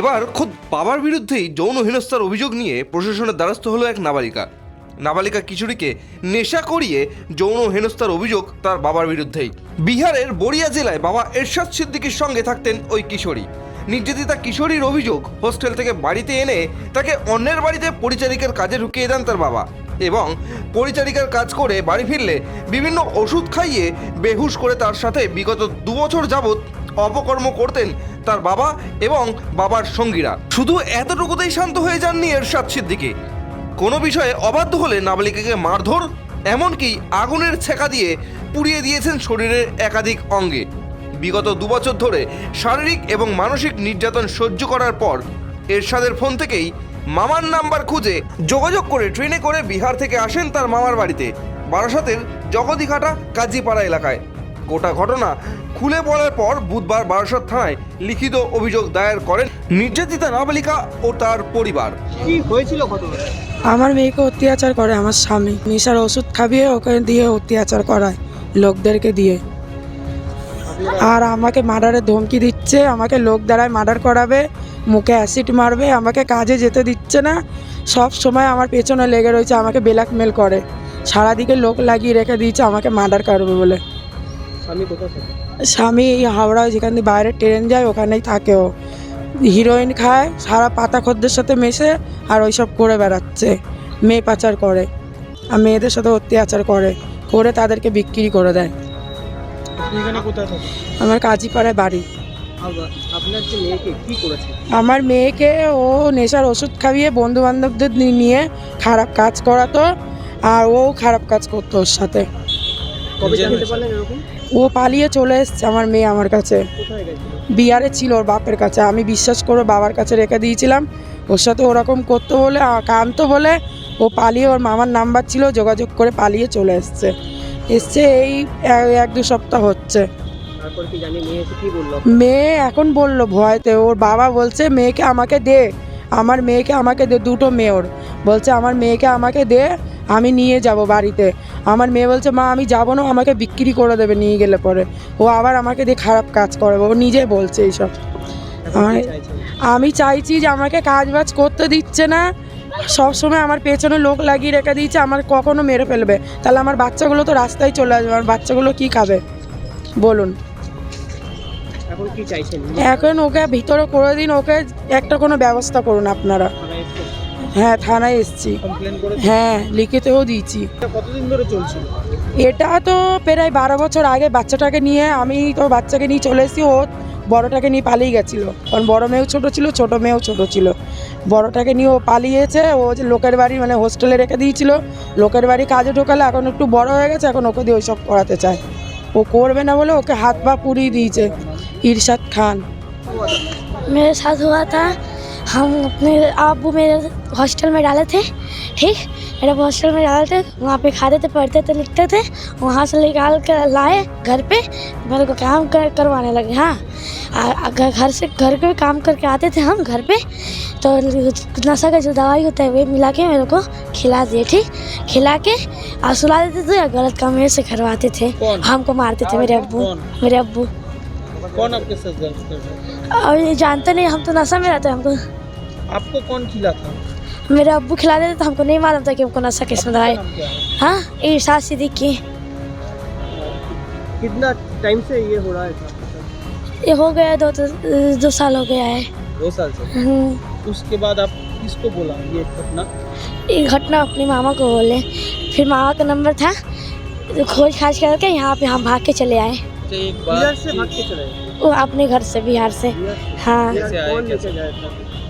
এবার খোদ বাবার বিরুদ্ধেই যৌন হেনস্থার অভিযোগ নিয়ে প্রশাসনের দ্বারস্থ হলো এক নাবালিকা। নাবালিকা কিশোরীকে নেশা করিয়ে যৌন হেনস্থার অভিযোগ তার বাবার বিরুদ্ধেই। বিহারের বড়িয়া জেলায় বাবা এরশাদ সিদ্দিকির সঙ্গে থাকতেন ওই কিশোরী। নির্যাতিতা কিশোরীর অভিযোগ হোস্টেল থেকে বাড়িতে এনে তাকে অন্যের বাড়িতে পরিচারিকার কাজে ঢুকিয়ে দেন তার বাবা এবং পরিচারিকার কাজ করে বাড়ি ফিরলে বিভিন্ন ওষুধ খাইয়ে বেহুশ করে তার সাথে বিগত দু বছর যাবৎ অপকর্ম করতেন তার বাবা এবং বাবার সঙ্গীরা। শুধু এতটুকুতেই শান্ত হয়ে যাননি এরশাদ সিদ্দিকি। কোনো বিষয়ে অবাধ্য হলে নাবালিকাকে মারধর, এমনকি আগুনের ছেঁকা দিয়ে পুড়িয়ে দিয়েছেন শরীরের একাধিক অঙ্গে। বিগত দুবছর ধরে শারীরিক এবং মানসিক নির্যাতন সহ্য করার পর এরশাদের ফোন থেকেই মামার নাম্বার খুঁজে যোগাযোগ করে ট্রেনে করে বিহার থেকে আসেন তার মামার বাড়িতে, বারাসাতের জগদীঘাটা কাজীপাড়া এলাকায়। গোটা ঘটনা খুলে পড়ার পর বুধবার বারাসত থানায় লিখিত অভিযোগ দায়ের করেন নির্যাতিতা নাবালিকা ও তার পরিবার। কি হয়েছিল আমার মেয়েকে অত্যাচার করে আমার স্বামী। নেশার ওষুধ খাবিয়ে ওকে দিয়ে অত্যাচার করায় লোকদেরকে দিয়ে। আর আমাকে মার্ডারের ধমকি দিচ্ছে আমাকে লোক দ্বারায় মার্ডার করাবে মুখে অ্যাসিড মারবে আমাকে কাজে যেতে দিচ্ছে না। সব সময় আমার পেছনে লেগে রয়েছে আমাকে ব্ল্যাকমেল করে। সারাদিকে লোক লাগিয়ে রেখে দিয়েছে আমাকে মার্ডার করবে বলে। স্বামী কোথায় স্বামী হাওড়ায় যেখান দিয়ে বাইরে ট্রেন যায় ওখানেই থাকে ও হিরোইন খায় সারা পাতা খদ্দের সাথে মেশে আর ওইসব করে বেড়াচ্ছে মেয়ে পাচার করে। আর মেয়েদের সাথে অত্যাচার করে করে তাদেরকে বিক্রি করে দেয়। আমার কাজীপাড়ায় বাড়ি। আমার মেয়েকে ও নেশার ওষুধ খাইয়ে বন্ধু বান্ধবদের নিয়ে খারাপ কাজ করাতো আর ও খারাপ কাজ করতো ওর সাথে। কবে জানতে পারলেন এরকম? ও পালিয়ে চলে এসছে আমার মেয়ে আমার কাছে। বিয়ারে ছিল ওর বাপের কাছে। আমি বিশ্বাস করে বাবার কাছে রেখে দিয়েছিলাম। ওর সাথে ওরকম করতো বলে কানতো বলে ও পালিয়ে ওর মামার নাম্বার ছিল যোগাযোগ করে পালিয়ে চলে এসছে। এসছে এই এক দু সপ্তাহ হচ্ছে। মেয়ে এখন বলল ভয়তে। ওর বাবা বলছে মেয়েকে আমাকে দে। আমার মেয়েকে আমাকে দে দুটো মেয়র। বলছে আমার মেয়েকে আমাকে দে আমি নিয়ে যাব বাড়িতে। আমার মেয়ে বলছে মা আমি যাব না আমাকে বিক্রি করে দেবে নিয়ে গেলে পরে। ও আবার আমাকে দিয়ে খারাপ কাজ করবে ও নিজে বলছে এইসব। আমার- আমি চাইছি যে আমাকে কাজ বাজ করতে দিচ্ছে না সব সময় আমার পেছনে লোক লাগিয়ে রেখে দিয়েছে আমার কখনো মেরে ফেলবে। তাহলে আমার বাচ্চাগুলো তো রাস্তায় চলে আসবে আমার বাচ্চাগুলো কি খাবে? বলুন। এখন কি চাইছেন? এখন ওকে ভিতরে করে দিন ওকে একটা কোনো ব্যবস্থা করুন আপনারা। হ্যাঁ থানায় এসছি। হ্যাঁ লিখিতেও দিয়েছি। এটা কতদিন ধরে চলছিল? এটা তো প্রায় বারো বছর আগে বাচ্চাটাকে নিয়ে আমি তো বাচ্চাকে নিয়ে চলে এসেছি ও বড়টাকে নিয়ে পালিয়ে গেছিল। কারণ বড় মেয়েও ছোটো ছিল ছোট মেয়েও ছোট ছিল। বড়টাকে নিয়ে ও পালিয়েছে ও যে লোকের বাড়ি মানে হোস্টেলে রেখে দিয়েছিল। লোকের বাড়ি কাজে ঢোকালে এখন একটু বড় হয়ে গেছে এখন ওকে দিয়ে ওইসব করাতে চায়। ও করবে না বলে ওকে হাত পা পুড়িয়ে দিয়েছে। इरशाद खान। मेरे साथ हुआ था। हम अपने आप वो मेरे हॉस्टल में डाले थे ठीक? मेरे हॉस्टल में डाले थे वहाँ पे खाते थे पढ़ते थे लिखते थे वहाँ से निकाल कर लाए घर पे मेरे को काम कर करवाने लगे हाँ। घर से घर पे काम करके आते थे हम घर पे तो नशा का जो दवाई होता है वे मिला के मेरे को खिला दिए ठीक? खिला के और सुला देते थे गलत काम मेरे से करवाते थे। हमको मारते थे मेरे अबू मेरे अबू कौन आपके साथ गलत कर रहा है? और ये जानते नहीं हम तो नशा में रहते हैं हमको। आपको कौन खिला था? मेरे अब्बू खिला देते तो हमको नहीं मालूम था कि हमको नशा किस्म क्या है? हाँ ईर्षा सिद्दीकी कितना टाइम से ये हो रहा है? ये हो गया दो दो साल हो गया है। दो साल से? हम्म, उसके बाद आप किसको बोला ये घटना? ये घटना अपने मामा को बोले। फिर मामा का नंबर था तो खोज खाज करके यहाँ पे हम भाग के चले आए। अच्छा एक बार से भाग के चले वो अपने घर से बिहार से। हाँ।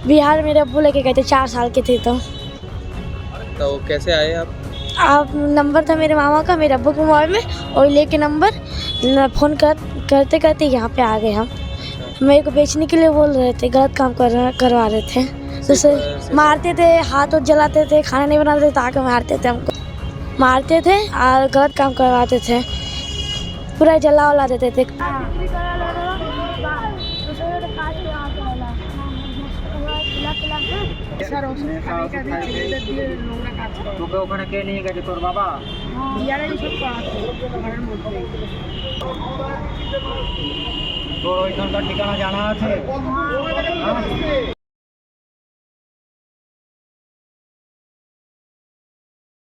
बिहार मेरे अब्बू लेके गए थे चार साल के थे तो। तो कैसे आए आप? आप नंबर था मेरे मामा का मेरे अब्बू के मोबाइल में और लेके नंबर फ़ोन कर करते करते यहाँ पे आ गए हम। मेरे को बेचने के लिए बोल रहे थे गलत काम कर करवा रहे थे। जैसे मारते थे हाथ और जलाते थे खाना नहीं बनाते थे तो आके मारते थे हमको। मारते थे और गलत काम करवाते थे। पूरा जला वला देते थे তোকে ওখানে কে নিয়ে গেছে তোর বাবা তোর ওইখানকার ঠিকানা জানা আছে